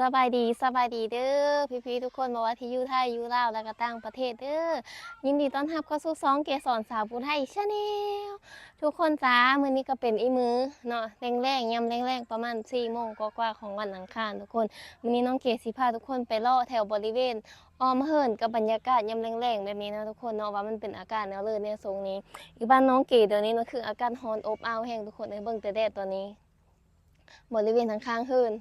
สบายดีสบายดีเด้อพี่ๆทุกคนบอกว่าที่ยูไทยยูลาวแล้วก็ต่างประเทศเด้อยินดีต้อนรับเข้าสู่ซองเกสรสาวผู้ไทยชาแนลทุกคนจ้ามื้อนี้ก็เป็นอีมือเนาะแรงๆยามแรงๆประมาณ4โมงกว่าๆของวันอังคารทุกคนมื้อนี้น้องเกสิพาทุกคนไปลาะแถวบริเวณอ้อมเฮิรนกับบรรยากาศยามแรงๆแบบนี้นะทุกคนเนาะว่ามันเป็นอากาศแนวเลยเนี่ยทรงนี้อยู่บ้านน้องเกเดี๋ยวนี้มันคืออากาศร้อนอบอ้าวแห้งทุกคนในเบิ่งแต่แดดตอนนี้ บริเวณทางข้างเฮิรน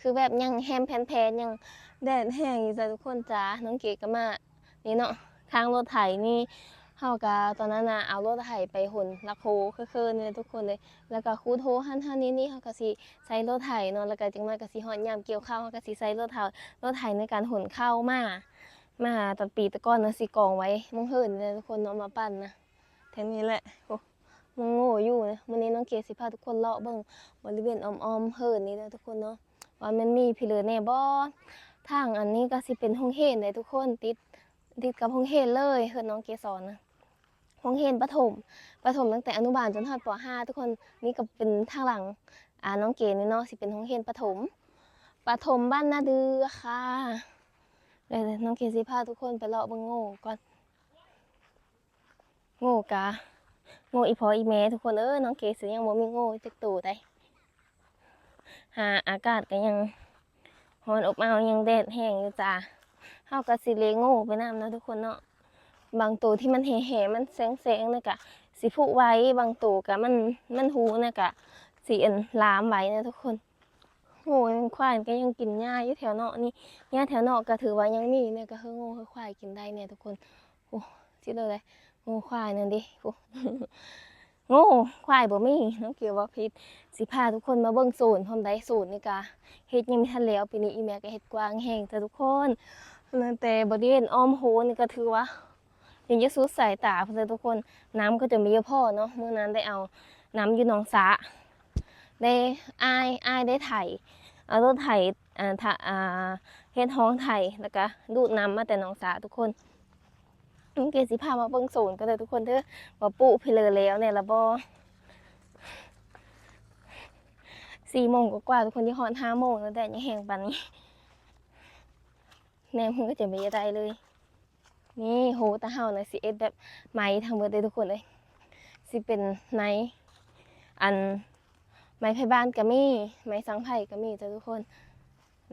คือแบบยังแฮมแพนๆยังแดดแห้งอยู่จ้ะทุกคนจ้าน้องเก๋ก็มานี่เนาะทางรถไถนี่เฮากะตอนนั้นน่ะเอารถไถไปหุ่นลักโคคือๆนี่ทุกคนเลย แล้วก็คูโทหันหันนี่นี่เฮาก็สิใช้รถไถเนาะแล้วก็จังน้อยก็สิฮอดยามเกี่ยวข้าวเฮาก็สิใช้รถไถรถไถในการหุ่นข้าวมามาตอนปีตะก้อนนะสิกองไว้มงเฮิรนเลยทุกคนเนาะมาปั้นนะแถวนี้แหละโอ้มึงโง่อยู่นะมื้อนี้น้องเก๋สิพาทุกคนเลาะเบิ่งบริเวณอ้อมๆเฮิรนนี่เด้อทุกคนเนาะ ว่ามันมีพี่เหลือแน่บ่ทางอันนี้ก็สิเป็นห้องเฮนเลยทุกคนติดติดกับห้องเฮนเลยเฮือนน้องเกสรนะห้องเฮนประถมประถมตั้งแต่อนุบาลจนฮอดป .5 ทุกคนนี่ก็เป็นทางหลังอ่าน้องเกนี่เนาะสิเป็นห้องเฮนประถมประถมบ้านนาดือค่ะเดี๋ยวน้องเกสิพาทุกคนไปเลาะบิ่งโง่ก่อนโง่กะโง่อีพออีแม่ทุกคนเอ้ยน้องเกสิยังบ่มีโง่จักตู่ได้ หาอากาศก็ยังร้อนอบอ้าวยังแดดแห้งอยู่จ้าเฮาก็สิเลโง่ไปน้ำเนาะทุกคนเนาะบางตัวที่มันแห่ๆมันแสงๆนี่ก็สิผุไว้บางตัวก็มันมันหูนี่ก็สิอันลามไว้นะทุกคนโง่ยังควายก็ยังกินหญ้าอยู่แถวเนาะนี่หญ้าแถวเนาะก็ถือว่ายังมีเนี่ยก็คือโง่คือควายกินได้เนี่ยทุกคนโอ้สิเลยเลยโง่ควายนั่นดิโอ้ โง่ควายบ่มีน้องเกียวว่าพิษสิพาทุกคนมาเบิ่งศูนย์พร้อมได้ศูนย์นี่กะเฮ็ดยังไม่ทันแล้วปีนี้อีแม่ก็เฮ็ดกว้างแห้งแต่ทุกคนนั่นแต่บริเวณอ้อมโหนี่ก็ถือว่ายังจะสุดสายตาเพื่อนทุกคนน้ำก็จะมีเยอะพอเนาะเมื่อนั้นได้เอาน้ำอยู่หนองสะได้อายอายได้ไถเอารถไถอ่าเฮ็ดห้องไถแล้วก็ดูดน้ำมาแต่หนองสะทุกคน น้องเกสิพามาเบิ่งศูนย์ก็เลยทุกคนเด้อว่าปลูกเพลอแล้วเนี่ยละบ่สี่โมงกว่าทุกคนที่ฮอนห้าโมงแล้วแต่ยังแห้งปันนี้แนมมันก็จะไม่ได้เลย นี่โหตาเฮานะสิเอ็ดแบบไหมทั้งหมดเลยทุกคนเลยสิเป็นไหนอันไม้ไผ่บ้านก็มีไม้สังไผ่ก็มีจ้ะทุกคน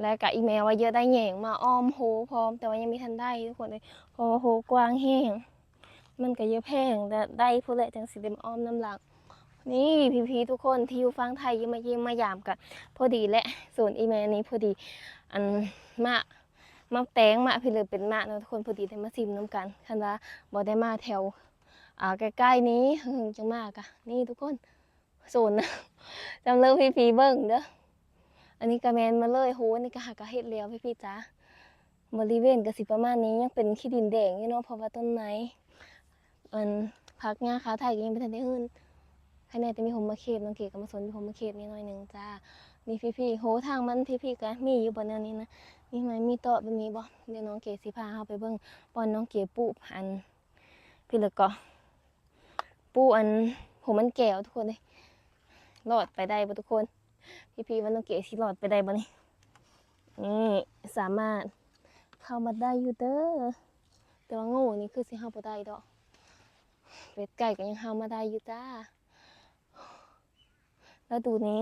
และกับอีเมลว่าเยอะได้แห่งมาอ้อมโหพร้อม แต่ว่ายังไม่ทันได้ทุกคนเลยพราะว่าโหกว้างแห้งมันก็เยอะแพงแต่ได้ผู้เละจังสิเดมอ้อมน้ำหลักนี่พี่ๆทุกคนที่อยู่ฟังไทยยังมาเยี่ยมมายามกันพอดีและส่วนอีเมลนี้พอดีอันมะมะแตงมะพี่เลยเป็นมะเนาะทุกคนพอดีได้มาซิมน้ำกันคันว่าบ่ได้มาแถวอ่าใกล้ๆนี้จังมากอะนี่ทุกคนโซนนะจำเลิกพี่ๆเบิ่งเด้อ อันนี้กระแมนมาเลยโหนี่ก็หากระเฮ็ดแล้วพี่ๆจ้าบริเวณก็สิประมาณนี้ยังเป็นขี้ดินแดงอยู่เนาะเพราะว่าต้นไม้อันพักงาขาไทยก็ยังไม่ทันได้ขึ้นภายในจะมีโฮมมาเคปน้องเก๋ก็มาสนโฮมมาเคปนี่หน่อยหนึ่งจ้ามีพี่ๆโหทางมันพี่ๆก็มีอยู่บนแนวนี้นะมีไหมมีโต๊ะแบบนี้บ่เดี๋ยวน้องเก๋สิพาเฮาไปเบิ่งบอนน้องเก๋ปลูกอันพี่เหลือก็ปูอันผมมันแก้วทุกคนเลยรอดไปได้บ่ทุกคน พี่ๆว่าน้องเก๋สิรอดไปได้บ่นี่นี่สามารถเข้ามาได้อยู่เด้อแต่ว่าง่นี่คือสิเฮาบ่ได้ดอกเป็ดไก่ก็ยังเฮามาได้อยู่จ้า แล้วดูนี้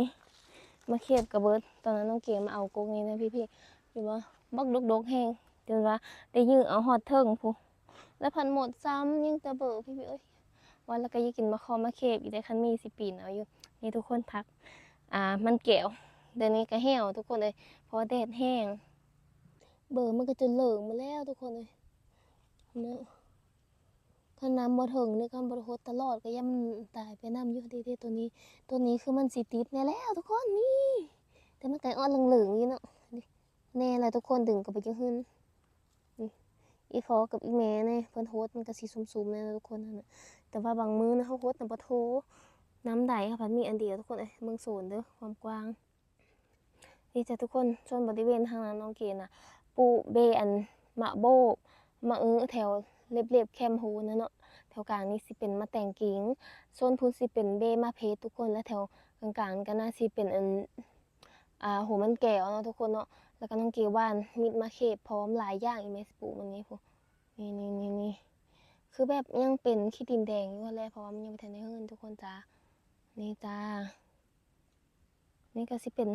มาเคียบกับเบิร์ดตอนนั้นน้องเกมมาเอากงนี้นะพี่พี่ๆพี่ว่าบักดกดกๆแห้งจนว่าได้ยื้อเอาหอดเทิงพูแล้วพันหมดซ้ำยังจะเบิดพี่พี่เอ้ยวันแล้วก็ยิ่กินมาคอมาเคียบอีกได้คันมีสิปีนเอาอยู่นี่ทุกคนพัก อ่ามันแก้วเดี๋ยวนี้ก็แห้วทุกคนเลยเพราะแดดแห้ง เบอร์มันก็จะเหลิงมาแล้วทุกคนเลยเนาะถ้าน้ำบ่ถึงในการบริโภคตลอดก็ย่ำตายไปน้ำอยู่ดีๆตัวนี้ ตัวนี้คือมันสิติดแน่แล้วทุกคนนี่แต่มันไก่อ่อนเหลืองๆอยู่เนาะนี่แน่เลยทุกคนดึงกับไปจังหึ้นนี่อีฟอกับอีแม่เนี่ยเพิ่นโฮสมันก็สิซุ่มๆแน่นะทุกคนน่ะแต่ว่าบางมื้อนะเขาโฮสต์น่ะบ่โทร น้ำใดค่ะพันมีอันเดียวทุกคนเอ้ยเมืองโซนเด้อความกว้างนี่จ้ะทุกคนส่วนบริเวณทางนั้นน้องเกณฑ์น่ะปูเบอันมะโบกมะเอื้อแถวเรียบๆแคมฮูนะเนาะแถวกลางนี่สิเป็นมะแตงกิงโซนพูนสิเป็นเบมะเพชทุกคนและแถวกลางๆก็น่าสิเป็นอันอ่าหูมันแก้วเนาะทุกคนเนาะแล้วก็น้องเกว่านมิดมาเคบพร้อมหลายอย่างอีเมสปูมันนี้พวกนี่นี่นี่นี่คือแบบยังเป็นขี้ดินแดงอยู่แหละเพราะว่ามันยังไม่ทันได้เฮิรนทุกคนจ้า นี่จ้า นี่ก็สิเป็น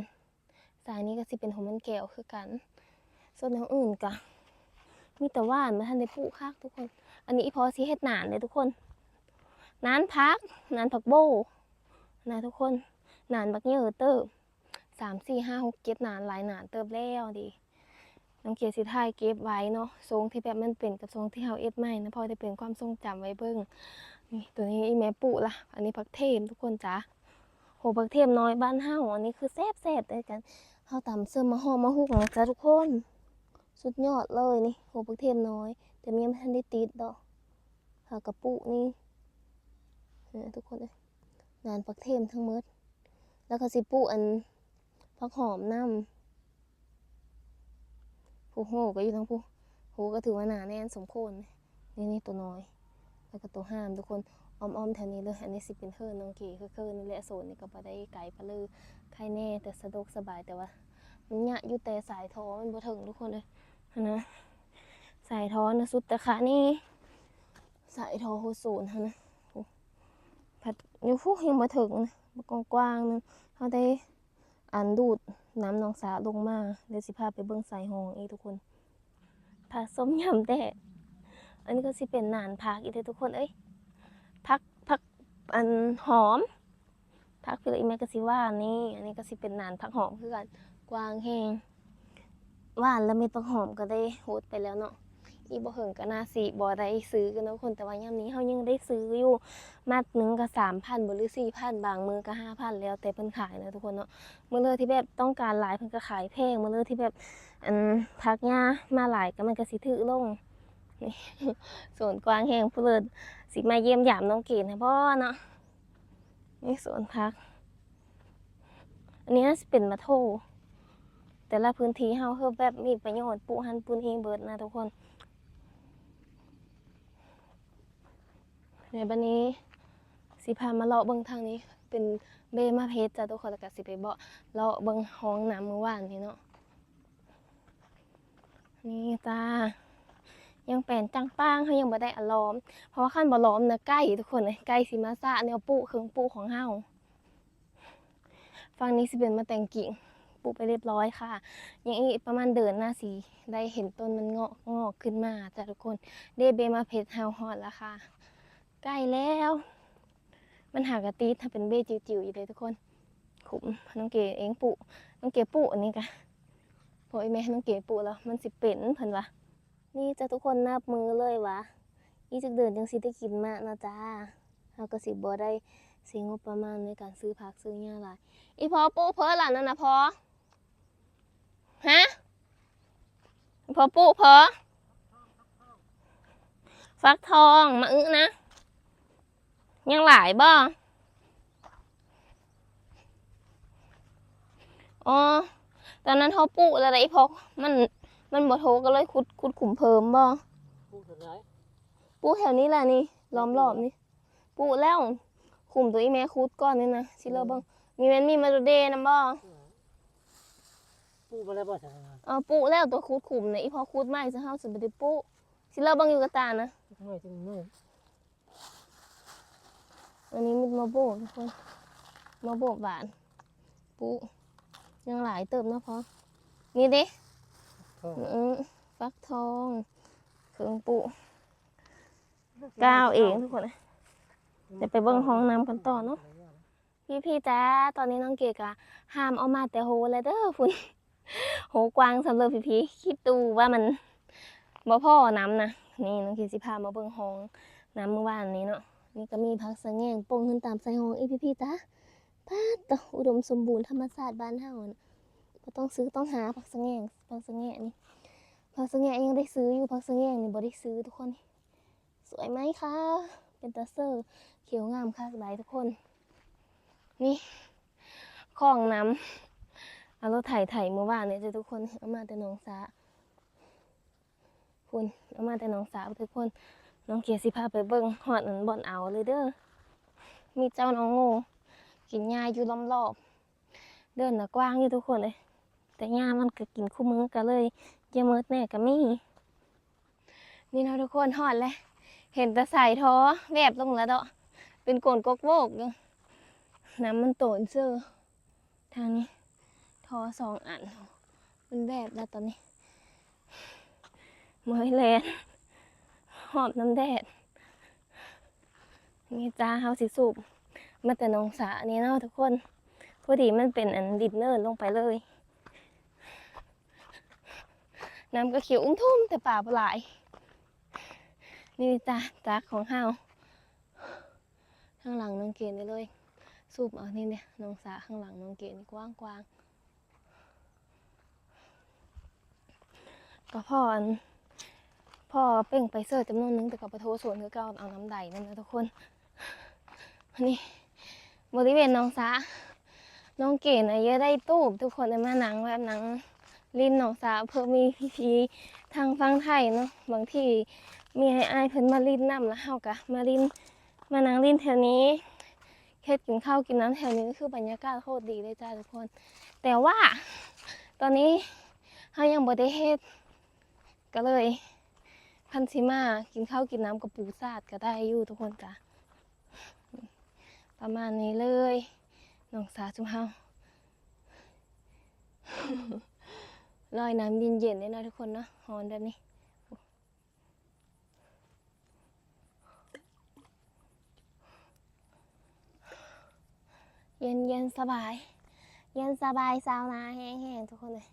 สายนี้ก็สิเป็นของมันแก้วคือกัน ส่วนของอื่นกะมีแต่ว่านมาทันได้ปลูกคักทุกคน อันนี้พอสิเฮ็ดหนานเลยทุกคนหนานพักหนานผักโบนะทุกคนหนานบักเยอะเติบสามสี่ห้าหกเจ็ดหนานหลายหนานเติบแล้วดิน้องเกียรติสิทายเก็บไว้เนาะทรงที่แบบมันเป็นกับทรงที่เฮาเอ็ดใหม่นะพอได้เป็นความทรงจำไว้เบิ่ง นี่ตัวนี้อีแม่ปลูกละอันนี้ผักเทมทุกคนจ้าโหผักเทมน้อยบ้านเฮาอันนี้คือแซ่บแซ่บเลยกันเฮาตำเสื้อมาห่อมาหุกนะจ้าทุกคน สุดยอดเลยนี่โหผักเทมน้อย แต่มันยังไม่ทันได้ติดดอกหากระปุนี่นี่ยทุกคนเลยนานปักเทมทั้งหมด แล้วก็สิปลูอันผักหอมน้ำผู้โหก็อยู่ทั้งผู้โหก็ถือว่าหนาแน่นสมควรนี่นี่ตัวน้อย แล้วก็ตัวห้ามทุกคนอ้อมๆแถวนี้เลยอันนี้สิเป็นเฮิร์นน้องเก๋คือเฮิร์นนี่แหละโซนนี่ก็บ่ได้ไกลปะเลยใครแน่แต่สะดวกสบายแต่ว่ามันยะอยู่แต่สายทอมันบ่ถึงทุกคนเลยนะสายท้อนะสุดแต่ขานี่สายท้อโคศูนย์ฮะนะผัดอยู่ฟูยังมาถึงนะมากว้างๆนึงเขาได้อันดูดน้ำหนองสาลงมาเดี๋ยวสิพาไปเบิ่งสายหองอีกทุกคนผักส้มยำแต่ อันนี้ก็สิเป็นนานพักอีกเด้อทุกคนเอ้ยพักพักอันหอมพักคืออีแม่ก็สิว่านี่ อันนี้ก็สิเป็นนานพักหอมคือกันกวางแห้งหวานแล้วเม็ดผักหอมก็ได้โฮดไปแล้วเนาะอีบ่เหิงก็น่าสิบ่ได้ซื้อกันเนาะคนแต่ว่ายามนี้เฮายังได้ซื้ออยู่มัดหนึงก็3,000บ่หรือ4,000บางมือก็5,000แล้วแต่เพิ่นขายนะทุกคนเนาะมื้อเลยที่แบบต้องการหลายเพิ่นก็ขายแพงมื้อเลยที่แบบอันพักหญ้ามาหลายก็มันก็สิถือลง สวนกวางแฮงผู้เลิศสิมาเยี่ยมยามน้องเกดนะพ่อเนาะนี่สวนพัก อันนี้น่าสิเป็นมะโทแต่ละพื้นที่เฮาคือแบบมีประโยชน์ปลูกหันปลูกเองเบิดนะทุกคนในบัดนี้สิพามาเลาะเบิ่งทางนี้ เป็นเบมาเพชรจ้ะทุกคนแล้วก็สิไปเบาะเลาะเบิ่งห้องน้ำเมื่อวานนี้เนาะนี่จ้า ยังแปลนจังป้างเขายังบ่ได้อะล้อม เพราะว่าขั้นบ่ล้อมนะใกล้ทุกคนเลยใกล้สิมาซะแนวปูเครื่องปูของเฮาฝั่งนี้สิเป็นมาแต่งกิ่งปลูกไปเรียบร้อยค่ะยังอีกประมาณเดือนหน้าสีได้เห็นต้นมันงอกงอกขึ้นมาจ้ะทุกคนเดเบมาเพชรเฮาฮอดแล้วค่ะ ใกล้แล้ว มันหากระตีถ้าเป็นเบจิ๋วๆอยู่เลยทุกคน ขุมน้องเก๋เองปลูกน้องเก๋ปลูกอันนี้กะพอไอแม่น้องเก๋ปลูกแล้วมันสิเป็นเพิ่นวะ นี่จะทุกคนนับมือเลยวะอีจักเดือนจังสิได้กินมากนะจ้าเฮาก็สิบ่ได้เสียงบประมาณในการซื้อผักซื้อหญ้าหลายอีพอปูเพ้อหล่ะนั่นนะพอฮะอีพอปูเพอฟักทองมาอึนะ ยังหลายบ่อ๋อตอนนั้นเขาปลูกอะไรอีพอมัน มันบ่โทก็เลยขุดขุดขุมเพิ่มบ่พูดถึงไหนปลูกแถวนี้แหละนี่ล้อมรอบนี่ปลูกแล้วขุมตัวอีแม่ขุดก่อนนี่นะสิเลอเบิ่งมีแม่นมีมาดูเดนำบ่พูดมาแล้วบ่ใช่ไหมเออปุแล้วตัวคูดขุมเนี่ยอีพอคูดไม่จะเฮาสิบ่ได้ปุสิเราบังอยู่กับตานะทำไมถึงนู่นอันนี้มิดมาโบกทุกคนมาโบกหวานปุยังหลายเติมเนาะพอนี่เด้ ก็อือฟักทองเครื่องปุก้าวเองทุกคนนะเดี๋ยวไปเบิ่งห้องน้ำกันต่อเนาะพี่พี่ๆจ้าตอนนี้น้องเกกอะห้ามเอามาแต่โหแล้วเด้อพุ่นโหกว้างสำหรับพี่พี่ๆคิดดูว่ามันบ่พ่อน้ำนะนี่น้องเกสิพามาเบิ่งห้องน้ำเมื่อวานนี้เนาะนี่ก็มีพักสะแงงปงขึ้นตามไซฮองอีพี่พี่ๆจ้าป้าดตะอุดมสมบูรณ์ธรรมชาติบ้านเฮาน่ะ บ่ต้องซื้อต้องหาผักสะแงงผักสะแงงนี่ผักสะแงงยังได้ซื้ออยู่ผักสะแงงนี่บ่ได้ซื้อทุกคนสวยไหมคะเป็นตาเซอร์เขียวงามคักหลายทุกคน นี่คลองน้ำเอารถไถไถเมื่อวานเนี่ยจ้ะทุกคนเอามาแต่หนองสาคุณเอามาแต่หนองสาทุกคนน้องเกียร์สิพาไปเบิ่งหอดอันบ่อนเอาเลยเด้อมีเจ้าน้องโง่กินหญ้าอยู่ล้อมรอบเดินน่ะกว้างอยู่ทุกคนเลย แต่แต่ยามันก็กินคู่มือก็เลยเยอะเมิดแน่ก็มีนี่นะทุกคนหอดเลยเห็นแต่สายท้อแวบลงแล้วเดาะเป็นโกนกกโบกน้ำมันโตนเสื้อทางนี้ท้อสองอัน มันแวบแล้วตอนนี้เมื่อยแลนหอบน้ำแดดนี่จ้าเฮาสิสูบมาแต่นองสานี่เนาะทุกคนพอดีมันเป็นอันดินเนินลงไปเลย น้ำก็เขียวอุ้มทุ่มแต่ป่าปลาย นี่จ้าจ้าของเฮาข้างหลังน้องเกณฑ์ได้เลย สูบเอานี่เนี่ยน้องสาข้างหลังน้องเกณฑ์นี่กว้างกว้างก็พ่ออันพ่อเป่งไปเสิร์ชจำนวนนึงแต่ก็ไปโทรสวนคือเก่าเอาน้ำใดนั่นนะทุกคนนี่บริเวณน้องสาน้องเก๋นะเยอะได้ตูบทุกคนเลยมาหนังแบบนัง ลินหนองสาเพื่อมีพี่ๆทางฟังไทยเนาะบางที่มีให้อายเพิ่นมาลินน้ำแล้วเฮากะมาลินมานังลินแถวนี้เฮ็ดกินข้าวกินน้ำแถวนี้ก็คือบรรยากาศโคตรดีเลยจ้าทุกคน แต่ว่าตอนนี้เฮายังบ่ได้เฮ็ดก็เลย พันธิมากินข้าวกินน้ำกับปูซาดก็ได้อยู่ทุกคนจ้ะประมาณนี้เลยน้องสาจุมเฮา ลอยน้ำเย็นๆได้นะทุกคนเนาะฮอนแบบนี้ เย็นเย็นๆสบาย เย็นสบายซาวนาแห้งๆทุกคนเลย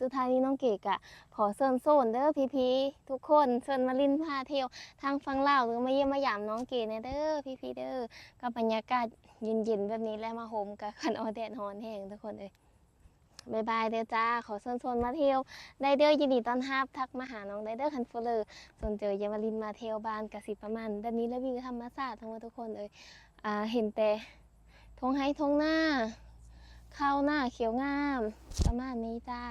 สุดท้ายนี้น้องเกกอะขอเชิญโซนเด้อพี่ๆทุกคนเชิญมาลินพาเที่ยวทางฟังเล่าหรือมาเยี่ยมมาหยามน้องเกเนเด้อพี่ๆเด้อกับบรรยากาศเย็นๆแบบนี้และมาโฮมกับคันออแดดฮอนแห้งทุกคนเลย บายบายเด้อจ้า ขอเชิญชวนมาเที่ยวได้เด้อยินดีต้อนรับทักมาหาน้องได้เด้อคันโฟเลอร์สนเจอเยามาลินมาเที่ยวบ้านกสิประมาณแบบนี้แล้ววิวธรรมศาสตร์ทั้งหมดทุกคนเลยอ่าเห็นแต่ทงไห้ทงหน้า ข้าวหน้าเขียวงาม ประมาณนี้จ้า